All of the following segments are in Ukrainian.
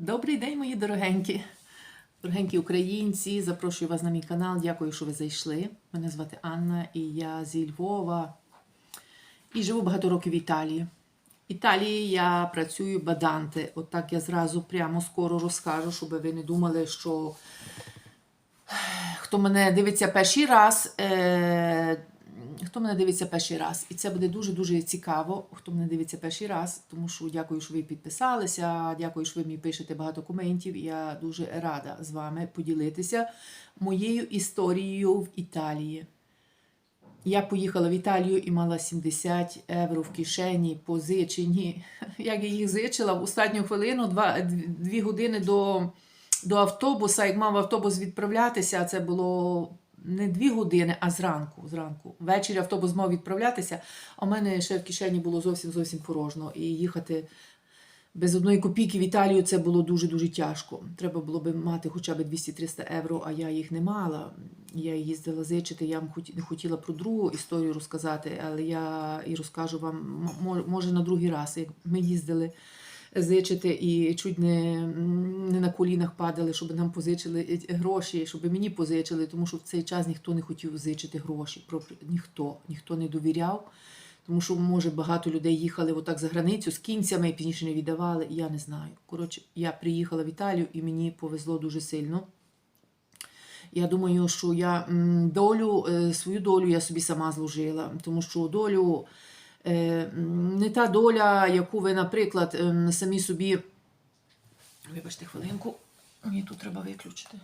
Добрий день, мої дорогенькі, дорогенькі українці. Запрошую вас на мій канал. Дякую, що ви зайшли. Мене звати Анна і я зі Львова. І живу багато років в Італії. В Італії я працюю баданте. От я зразу прямо скоро розкажу, щоб ви не думали, що хто мене дивиться перший раз. Е... Хто мене дивиться перший раз, і це буде дуже-дуже цікаво, хто мене дивиться перший раз, тому що дякую, що ви підписалися, дякую, що ви мені пишете багато коментів. Я дуже рада з вами поділитися моєю історією в Італії. Я поїхала в Італію і мала 70 євро в кишені позичені. Як я їх зичила в останню хвилину, два, дві години до, до автобуса. Як мав автобус відправлятися, це було не дві години, а зранку. зранку. Ввечері автобус мав відправлятися, а в мене ще в кишені було зовсім зовсім порожно. І їхати без одної копійки в Італію це було дуже-дуже тяжко. Треба було би мати хоча б 200-300 євро, а я їх не мала. Я їздила зичити, я вам не хотіла про другу історію розказати, але я і розкажу вам, може, на другий раз, ми їздили зичити і чуть не, не на колінах падали, щоб нам позичили е, гроші, щоб мені позичили, тому що в цей час ніхто не хотів зичити гроші. Ніхто, ніхто не довіряв. Тому що, може, багато людей їхали отак за границю з кінцями і пізніше не віддавали. Я не знаю. Коротше, я приїхала в Італію і мені повезло дуже сильно. Я думаю, що я долю, е, свою долю я собі сама зложила, тому що долю е, не та доля, яку ви, наприклад, ем, самі собі. Вибачте хвилинку, мені тут треба виключити.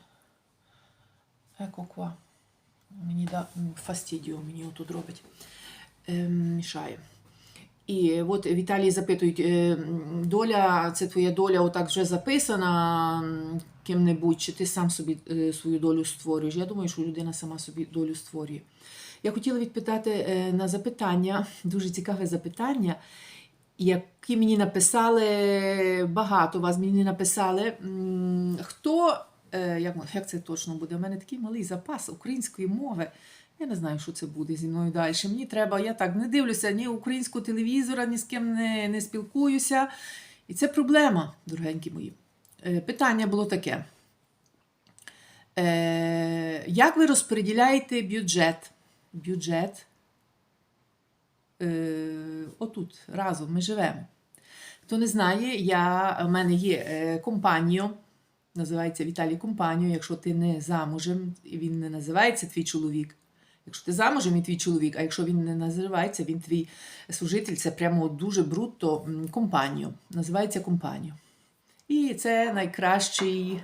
Еко ква. Мені да фастідіо мені отут робить. Ем, мішає. І от в Італії запитують, е, доля, це твоя доля отак вже записана ким-небудь, чи ти сам собі е, свою долю створюєш? Я думаю, що людина сама собі долю створює. Я хотіла відпитати е, на запитання, дуже цікаве запитання, які мені написали, багато вас мені написали. Хто, е, як, як це точно буде? У мене такий малий запас української мови. Я не знаю, що це буде зі мною далі. Мені треба, я так не дивлюся ні українського телевізора, ні з ким не, не спілкуюся. І це проблема, дорогенькі мої. Е, Питання було таке. Як ви розподіляєте бюджет? Бюджет. Е, отут разом ми живемо. Хто не знає, я, в мене є е, компаніо, називається Віталій Компаніо. Якщо ти не замужем, він не називається твій чоловік. Якщо ти замужем і твій чоловік, а якщо він не називається, він твій служитель, це прямо дуже брутто м, компаніо. Називається компаніо. І це найкращий,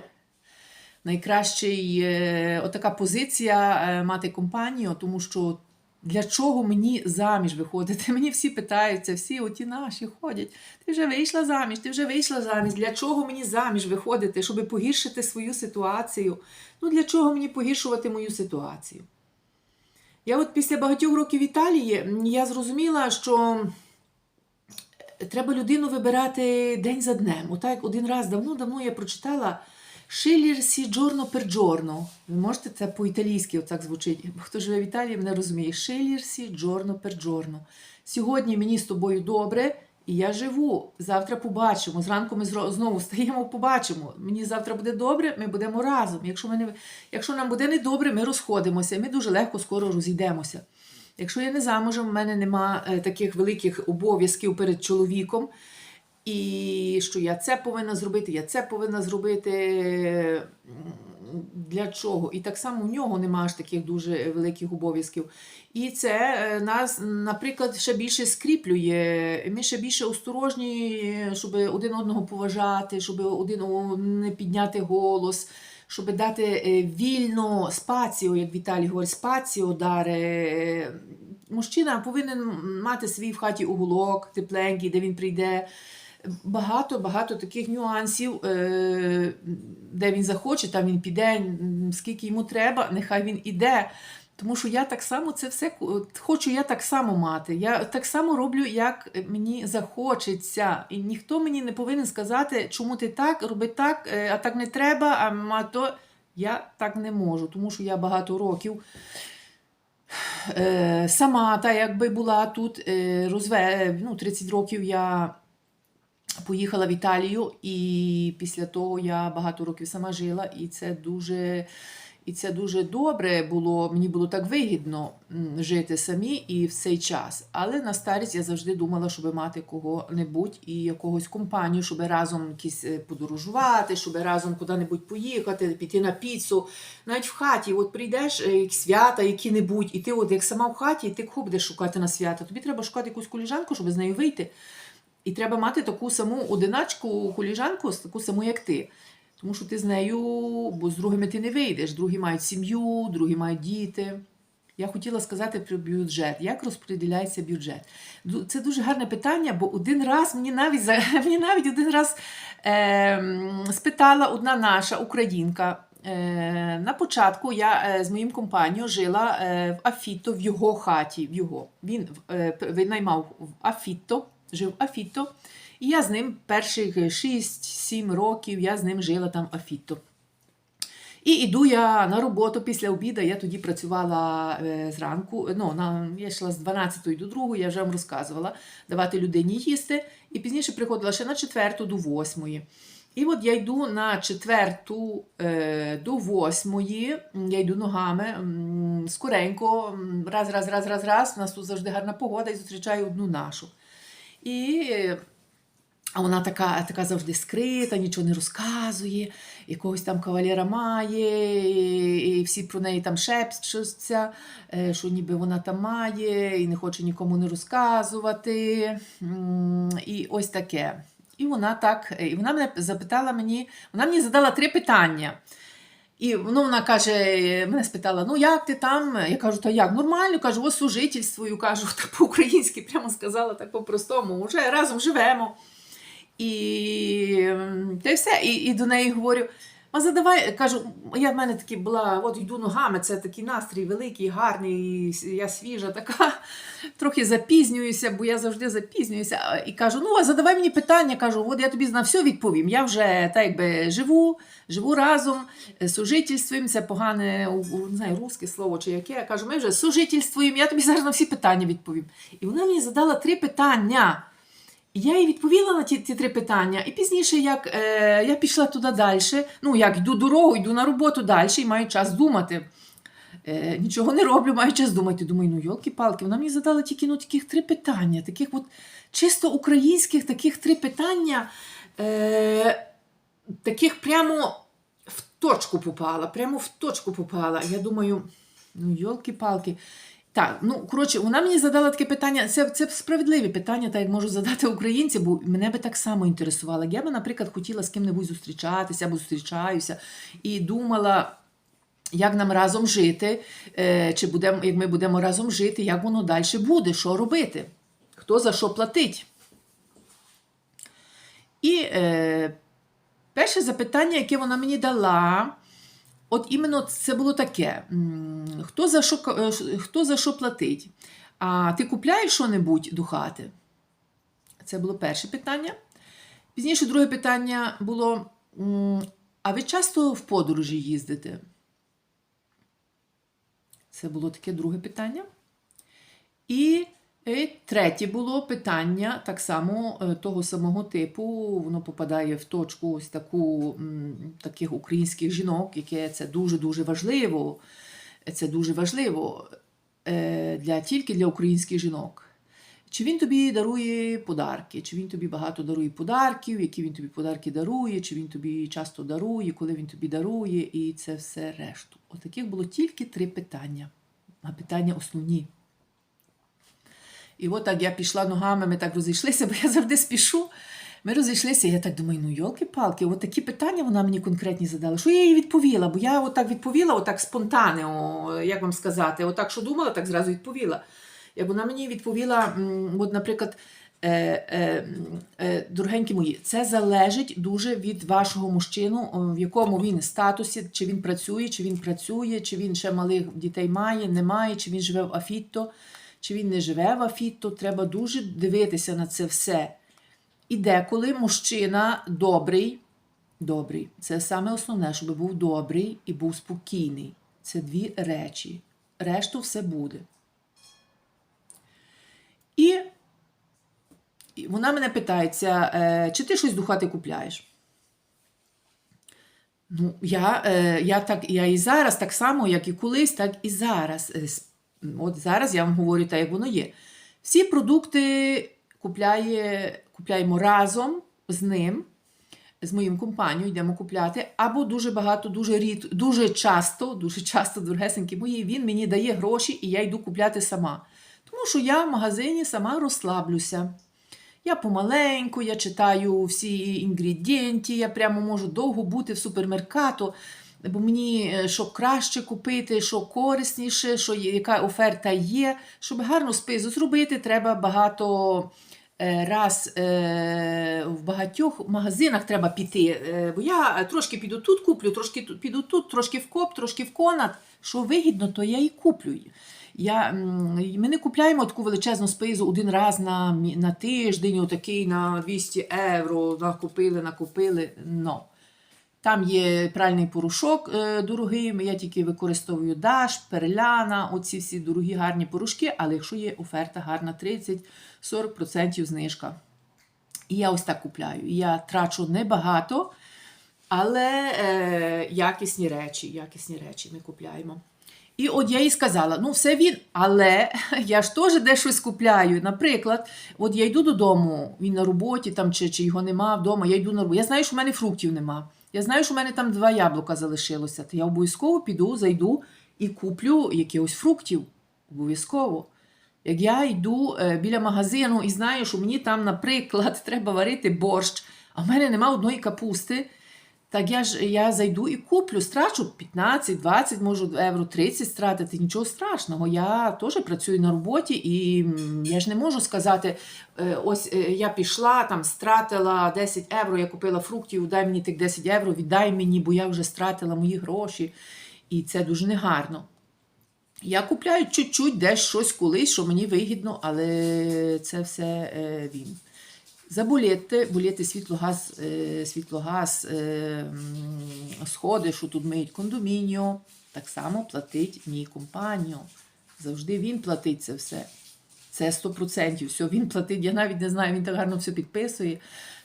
найкращий е, отака позиція е, мати компанію, тому що для чого мені заміж виходити? Мені всі питаються, всі оті наші ходять. Ти вже вийшла заміж, ти вже вийшла заміж. Для чого мені заміж виходити, щоб погіршити свою ситуацію? Ну для чого мені погіршувати мою ситуацію? Я от після багатьох років в Італії я зрозуміла, що треба людину вибирати день за днем. Отак один раз давно-давно я прочитала Шилірсі джорно пер джорно. Ви можете це по-італійськи отак звучить. Хто живе в Італії, мене розуміє. Шилірсі джорно пер джорно. Сьогодні мені з тобою добре, і я живу. Завтра побачимо. Зранку ми знову встаємо, побачимо. Мені завтра буде добре, ми будемо разом. Якщо, ми не... Якщо нам буде недобре, ми розходимося. Ми дуже легко скоро розійдемося. Якщо я не замужем, в мене нема е, таких великих обов'язків перед чоловіком. І що я це повинна зробити, я це повинна зробити. Для чого? І так само в нього немає ж таких дуже великих обов'язків. І це е, нас, наприклад, ще більше скріплює. Ми ще більше осторожні, щоб один одного поважати, щоб один не підняти голос, щоб дати е, вільно спаціо, як Віталій говорить, спаціо даре. Мужчина повинен мати свій в хаті уголок тепленький, де він прийде. Багато багато таких нюансів, е, де він захоче, там він піде, скільки йому треба, нехай він іде. Тому що я так само це все хочу я так само мати. Я так само роблю, як мені захочеться. І ніхто мені не повинен сказати, чому ти так, роби так, е, а так не треба, а то. Я так не можу, тому що я багато років е, сама, та якби була тут, розве, ну, 30 років я поїхала в Італію, і після того я багато років сама жила, і це дуже. І це дуже добре було, мені було так вигідно жити самі і в цей час. Але на старість я завжди думала, щоб мати кого-небудь і якогось компанію, щоб разом якісь е, подорожувати, щоб разом куди-небудь поїхати, піти на піцу. Навіть в хаті, от прийдеш е, свята, які-небудь, і ти, от як сама в хаті, і ти кого будеш шукати на свята. Тобі треба шукати якусь коліжанку, щоб з нею вийти. І треба мати таку саму одиначку коліжанку, таку саму, як ти. Тому що ти з нею, бо з другими ти не вийдеш. Другі мають сім'ю, другі мають діти. Я хотіла сказати про бюджет. Як розподіляється бюджет? Це дуже гарне питання, бо один раз мені навіть мені навіть один раз е, спитала одна наша українка. Е, на початку я е, з моїм компанією жила е, в Афіто в його хаті. В його. Він е, винаймав Афіто, жив Афіто. І я з ним перших 6-7 років я з ним жила там Афіто. І йду я на роботу після обіду. Я тоді працювала е, зранку. Ну, на, я йшла з 12 до 2, я вже вам розказувала, давати людині їсти. І пізніше приходила ще на 4 до 8. І от я йду на четверту е, до восьмої, я йду ногами скоренько, раз, раз, раз, раз, раз. У нас тут завжди гарна погода і зустрічаю одну нашу. І а вона така, така завжди скрита, нічого не розказує, якогось там кавалера має, і всі про неї там шепчуться, е, що ніби вона там має, і не хоче нікому не розказувати. І ось таке. І вона так, і вона мене запитала мені, вона мені задала три питання. І ну, вона каже, мене спитала: ну як ти там? Я кажу, та як? Нормально, кажу, ось сужительствую, кажу, так по-українськи прямо сказала, так по-простому, вже разом живемо. І та все. І, і до неї говорю: а задавай, кажу, я в мене таки була, от йду ногами, це такий настрій великий, гарний, я свіжа, така, трохи запізнююся, бо я завжди запізнююся. І кажу: ну, а задавай мені питання, кажу, от я тобі на все відповім. Я вже так якби живу, живу разом, е, сужительствуємо, це погане, не знаю, русське слово чи яке. Я кажу, ми вже сужительствуємо, я тобі зараз на всі питання відповім. І вона мені задала три питання. Я їй відповіла на ті, ті три питання. І пізніше, як е, я пішла туди далі, ну як йду дорогу, йду на роботу далі і маю час думати. Е, нічого не роблю, маю час думати. Думаю, ну йолки-палки, вона мені задала тільки ну, таких три питання, таких от чисто українських таких три питання, е, таких прямо в точку попала, прямо в точку попала. Я думаю, ну йолки-палки. Так, ну коротше, вона мені задала таке питання. Це, це справедливі питання, так як можу задати українці, бо мене би так само інтересувало. Я би, наприклад, хотіла з ким-небудь зустрічатися або зустрічаюся і думала, як нам разом жити, е, чи будемо, як ми будемо разом жити, як воно далі буде, що робити, хто за що платить. І е, перше запитання, яке вона мені дала, от іменно це було таке: хто за що, е, хто за що платить? А ти купляєш що-небудь до хати? Це було перше питання. Пізніше друге питання було: а ви часто в подорожі їздите? Це було таке друге питання. І е, третє було питання так само е, того самого типу. Воно попадає в точку ось таку таких українських жінок, яке це дуже-дуже важливо. Це дуже важливо е, для, тільки для українських жінок. Чи він тобі дарує подарки, чи він тобі багато дарує подарків, які він тобі подарки дарує, чи він тобі часто дарує, коли він тобі дарує, і це все решту. Отаких було тільки три питання. А питання основні. І от так я пішла ногами, ми так розійшлися, бо я завжди спішу. Ми розійшлися, і я так думаю, ну йолки-палки, от такі питання вона мені конкретні задала. Що я їй відповіла? Бо я отак відповіла, отак спонтанно, як вам сказати, отак, що думала, так зразу відповіла. Як вона мені відповіла, от, наприклад, е, е, е, дорогенькі мої, це залежить дуже від вашого мужчину, в якому він статусі, чи він працює, чи він працює, чи він ще малих дітей має, не має, чи він живе в Афітто, чи він не живе в Афітто. Треба дуже дивитися на це все. І деколи мужчина добрий, добрий, це саме основне, щоб був добрий і був спокійний. Це дві речі. Решту все буде. І, вона мене питається, е, чи ти щось до купляєш? Ну, я, е, я, так, я і зараз так само, як і колись, так і зараз. От зараз я вам говорю так, як воно є. Всі продукти купляє, купляємо разом з ним, з моїм компанією, йдемо купляти, або дуже багато, дуже рід, дуже часто, дуже часто, дорогесенькі мої, він мені дає гроші, і я йду купляти сама. Тому що я в магазині сама розслаблюся. Я помаленьку, я читаю всі інгредієнти, я прямо можу довго бути в супермеркато, бо мені е, що краще купити, що корисніше, що є, яка оферта є. Щоб гарно список зробити, треба багато е, раз е, в багатьох магазинах треба піти. Бо я трошки піду тут куплю, трошки піду тут, трошки в коп, трошки в конат. Що вигідно, то я і куплю. Я, ми не купляємо таку величезну спизу один раз на, на тиждень, отакий на 200 євро, накупили, накупили. No. Там є пральний порошок е, дорогий, я тільки використовую Даш, Перляна, оці всі дорогі гарні порошки, але якщо є оферта гарна 30-40% знижка. І я ось так купляю. Я трачу небагато, але е, якісні речі, якісні речі ми купляємо. І от я їй сказала: ну, все він, але я ж теж де щось купляю. Наприклад, от я йду додому, він на роботі там, чи, чи його нема вдома, я йду на роботу. Я знаю, що в мене фруктів нема. Я знаю, що в мене там два яблука залишилося. То я обов'язково піду, зайду і куплю якихось фруктів. Обов'язково. Як я йду е, біля магазину і знаю, що мені там, наприклад, треба варити борщ, а в мене нема одної капусти, так я ж я зайду і куплю, страчу 15, 20, можу євро 30 стратити, нічого страшного. Я теж працюю на роботі, і я ж не можу сказати: е, ось е, я пішла, там стратила 10 євро, я купила фруктів, дай мені тих 10 євро, віддай мені, бо я вже стратила мої гроші. І це дуже негарно. Я купляю чуть-чуть десь щось колись, що мені вигідно, але це все е, він. За булети, булети світлогаз, е, світлогаз е, сходи, що тут миють кондомініо, так само платить мій компаніо. Завжди він платить це все. Це 100%. Все, він платить. Я навіть не знаю, він так гарно все підписує.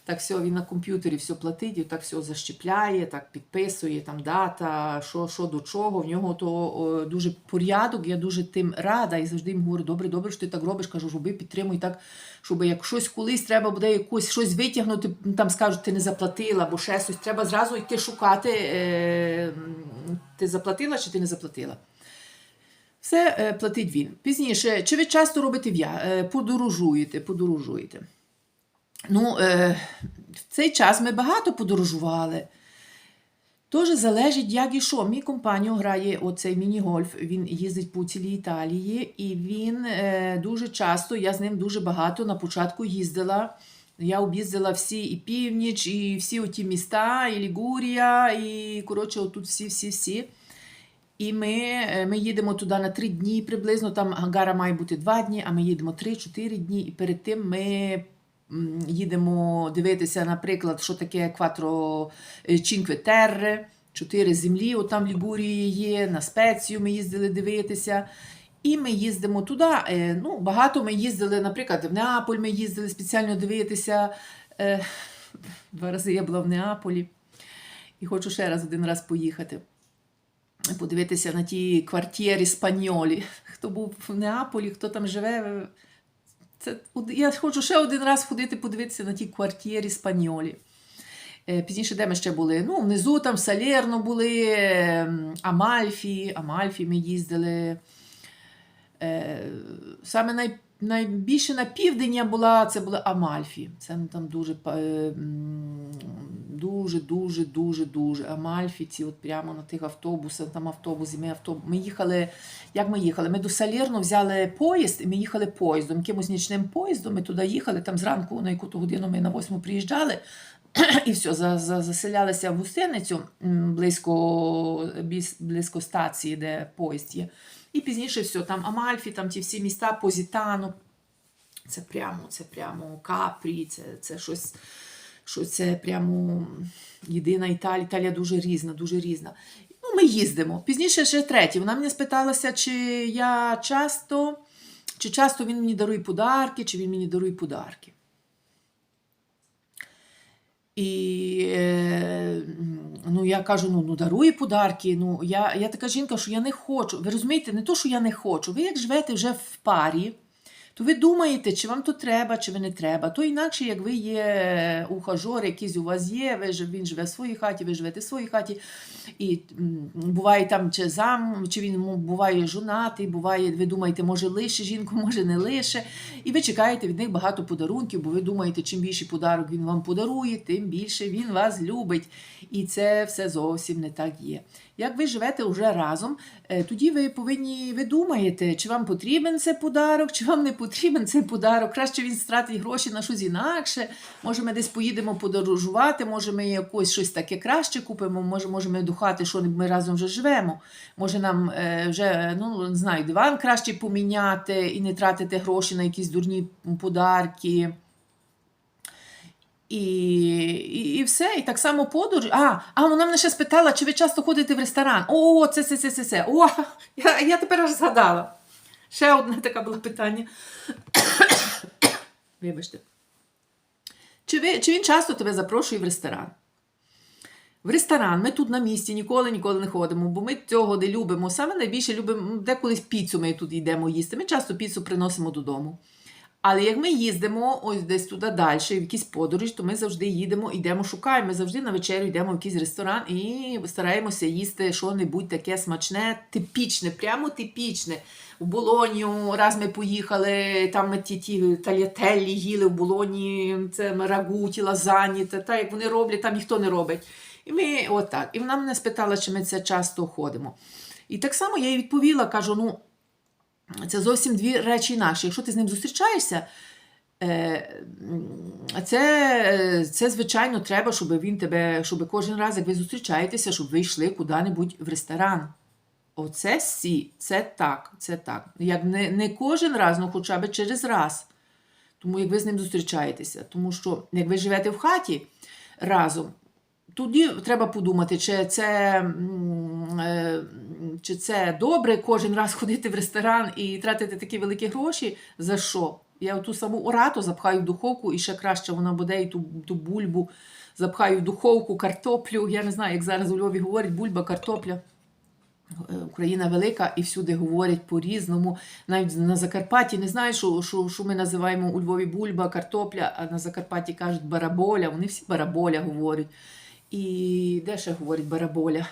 Так все, він на комп'ютері все платить, і так все защепляє, так підписує, там дата, що, що до чого. В нього то о, дуже порядок, я дуже тим рада. І завжди йому говорю, добре, добре, що ти так робиш. Кажу, роби, підтримуй так, щоб як щось колись треба буде якусь щось витягнути, там скажуть, ти не заплатила, або ще щось. Треба зразу йти шукати, е, ти заплатила чи ти не заплатила. Все е, платить він. Пізніше, чи ви часто робите в'я, е, подорожуєте, подорожуєте? Ну, е, в цей час ми багато подорожували. Тоже залежить, як і що. Мій компаньо грає оцей міні-гольф, він їздить по цілій Італії, і він дуже часто, я з ним дуже багато на початку їздила. Я об'їздила всі і північ, і всі оті міста, і Лігурія, і коротше, отут всі-всі-всі. І ми, е, ми їдемо туди на три дні приблизно. Там Гангара має бути два дні, а ми їдемо три-чотири дні. І перед тим ми їдемо дивитися, наприклад, що таке Cinque Terre, чотири землі. От там в Лігурії є, на спецію ми їздили дивитися. І ми їздимо туди. Е, Ну, багато ми їздили, наприклад, в Неаполь ми їздили спеціально дивитися. Е, Два рази я була в Неаполі і хочу ще раз один раз поїхати подивитися на ті квартири спаньолі. Хто був в Неаполі, хто там живе. Це, я хочу ще один раз ходити подивитися на ті квартири спаньолі. Е, Пізніше, де ми ще були? Ну, внизу там в Салерно були, ем, Амальфі, Амальфі ми їздили. Е, Саме най, найбільше на південь була, це була Амальфі. Це там дуже, е, м, дуже, дуже, дуже, дуже. Амальфі, ці от прямо на тих автобусах, там автобуси, ми, автобус, ми їхали, як ми їхали? Ми до Салірну взяли поїзд, і ми їхали поїздом, якимось нічним поїздом, ми туди їхали, там зранку на яку-то годину ми на восьму приїжджали, і все, за, за, заселялися в гостиницю близько, близько стації, де поїзд є. І пізніше все, там Амальфі, там ті всі міста, Позітано. Це прямо, це прямо Капрі, це, це щось, що це прямо єдина Італія. Італія дуже різна, дуже різна. Ну, ми їздимо. Пізніше ще третє. Вона мене спиталася, чи я часто, чи часто він мені дарує подарки, чи він мені дарує подарки. І е, ну, я кажу: ну, ну дарує подарки. Ну, я, я така жінка, що я не хочу. Ви розумієте, не то, що я не хочу. Ви як живете вже в парі, то ви думаєте, чи вам то треба, чи ви не треба. То інакше, як ви є ухажор, якийсь у вас є, ви, ж- він живе в своїй хаті, ви живете в своїй хаті. І буває там чи зам, чи він буває жонатий, буває, ви думаєте, може лише жінку, може не лише. І ви чекаєте від них багато подарунків, бо ви думаєте, чим більший подарок він вам подарує, тим більше він вас любить. І це все зовсім не так є. Як ви живете вже разом, е, тоді ви повинні, ви думаєте, чи вам потрібен цей подарок, чи вам не потрібен цей подарок. Краще він стратить гроші на щось інакше. Може, ми десь поїдемо подорожувати, може, ми якось щось таке краще купимо, може, може ми до що ми разом вже живемо. Може, нам е, вже ну, не знаю, диван краще поміняти і не тратити гроші на якісь дурні подарки. І, і, і все, і так само подорож. А, а вона мене ще спитала, чи ви часто ходите в ресторан. О, це, це, це, це, це. О, я, я тепер аж згадала. Ще одне таке було питання. Вибачте. Чи, ви, чи він часто тебе запрошує в ресторан? В ресторан ми тут на місці ніколи ніколи не ходимо, бо ми цього не любимо. Саме найбільше любимо, деколи піцу ми тут йдемо їсти. Ми часто піцу приносимо додому. Але як ми їздимо ось десь туди далі, в якісь подорож, то ми завжди їдемо, йдемо, шукаємо. Ми завжди на вечерю йдемо в якийсь ресторан і стараємося їсти що-небудь таке смачне, типічне, прямо типічне. У Болонію раз ми поїхали, там ми ті, ті їли в Болоні, це рагу, ті лазані, та, та як вони роблять, там ніхто не робить. І ми отак. І вона мене спитала, чи ми це часто ходимо. І так само я їй відповіла, кажу: ну. Це зовсім дві речі інакші. Якщо ти з ним зустрічаєшся, е, це, це звичайно, треба, щоб він тебе, щоб кожен раз, як ви зустрічаєтеся, щоб ви йшли куди-небудь в ресторан. Оце сі, це так, це так. Як не, не кожен раз, ну хоча б через раз. Тому як ви з ним зустрічаєтеся. Тому що як ви живете в хаті разом, тоді треба подумати, чи це, е, чи це добре кожен раз ходити в ресторан і тратити такі великі гроші. За що? Я ту саму орату запхаю в духовку, і ще краще вона буде, і ту, ту бульбу запхаю в духовку, картоплю. Я не знаю, як зараз у Львові говорять, бульба, картопля. Е, Україна велика і всюди говорять по-різному. Навіть на Закарпатті не знаю, що, що, що ми називаємо у Львові бульба, картопля, а на Закарпатті кажуть бараболя. Вони всі бараболя говорять. І де ще говорять бараболя?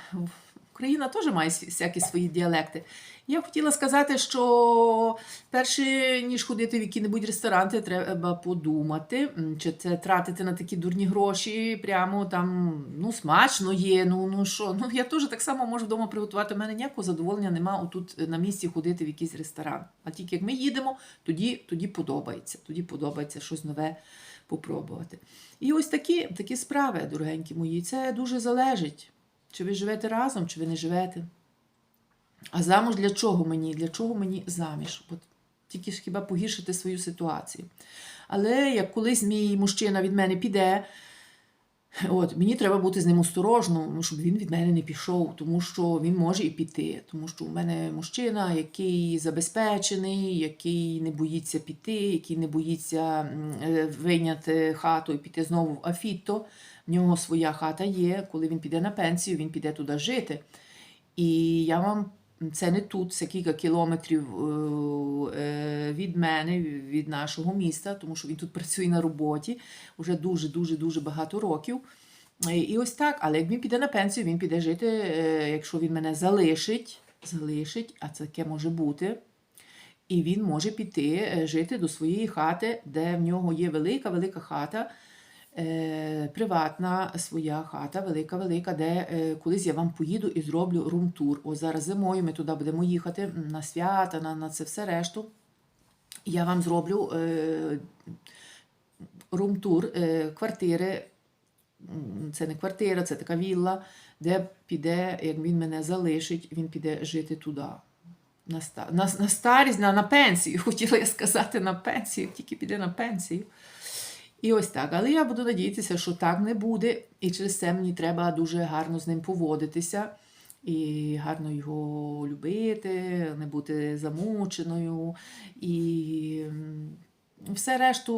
Україна теж має всякі свої діалекти. Я хотіла сказати, що перше, ніж ходити в які-небудь ресторани, треба подумати, чи це тратити на такі дурні гроші, прямо там ну, смачно є. Ну, ну що, ну я теж так само можу вдома приготувати. У мене ніякого задоволення нема отут на місці ходити в якийсь ресторан. А тільки як ми їдемо, тоді, тоді подобається. Тоді подобається щось нове попробувати. І ось такі, такі справи, дорогенькі мої, це дуже залежить. Чи ви живете разом, чи ви не живете. А замуж для чого мені? Для чого мені заміж? От тільки ж хіба погіршити свою ситуацію. Але як колись мій мужчина від мене піде, от, мені треба бути з ним осторожно, ну, щоб він від мене не пішов, тому що він може і піти. Тому що у мене мужчина, який забезпечений, який не боїться піти, який не боїться е, вийняти хату і піти знову в Афіто. В нього своя хата є. Коли він піде на пенсію, він піде туди жити. І я вам це не тут, це кілька кілометрів е, е, від мене, від нашого міста, тому що він тут працює на роботі вже дуже, дуже, багато років. Е, І ось так, але як він піде на пенсію, він піде жити, якщо він мене залишить, залишить, а це таке може бути. І він може піти жити до своєї хати, де в нього є велика, велика хата, приватна своя хата, велика, велика, де е, колись я вам поїду і зроблю рум-тур. Ось зараз зимою ми туди будемо їхати на свята, на, на це все решту. Я вам зроблю е, рум-тур е, квартири. Це не квартира, це така вілла, де піде, як він мене залишить, він піде жити туди. На, на, на старість, на, на пенсію. Хотіла я сказати на пенсію, тільки піде на пенсію. І ось так. Але я буду надіятися, що так не буде. І через це мені треба дуже гарно з ним поводитися. І гарно його любити, не бути замученою. І все решту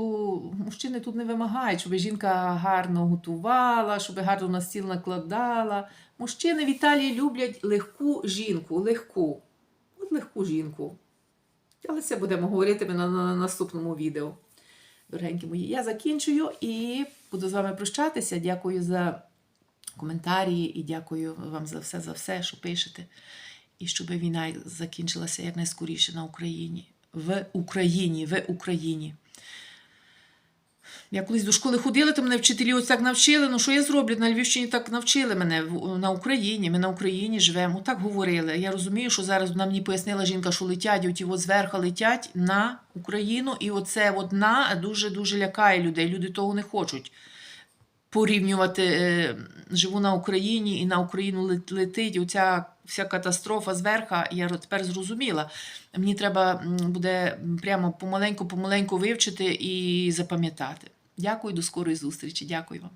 мужчини тут не вимагають, щоб жінка гарно готувала, щоб гарно на стіл накладала. Мужчини в Італії люблять легку жінку, легку. От легку жінку. Але це будемо говорити на, на, на наступному відео. Дорогенькі мої, я закінчую і буду з вами прощатися. Дякую за коментарі і дякую вам за все, за все, що пишете. І щоб війна закінчилася якнайскоріше на Україні. В Україні, в Україні. Я колись до школи ходила, то мене вчителі ось так навчили. Ну що я зроблю? На Львівщині так навчили мене на Україні. Ми на Україні живемо. Так говорили. Я розумію, що зараз вона мені пояснила жінка, що летять, от зверху летять на Україну, і оце от на дуже дуже лякає людей. Люди того не хочуть порівнювати е, живу на Україні і на Україну лет- летить оця вся катастрофа зверха. Я тепер зрозуміла. Мені треба буде прямо помаленьку-помаленьку вивчити і запам'ятати. Дякую, до скорої зустрічі. Дякую вам.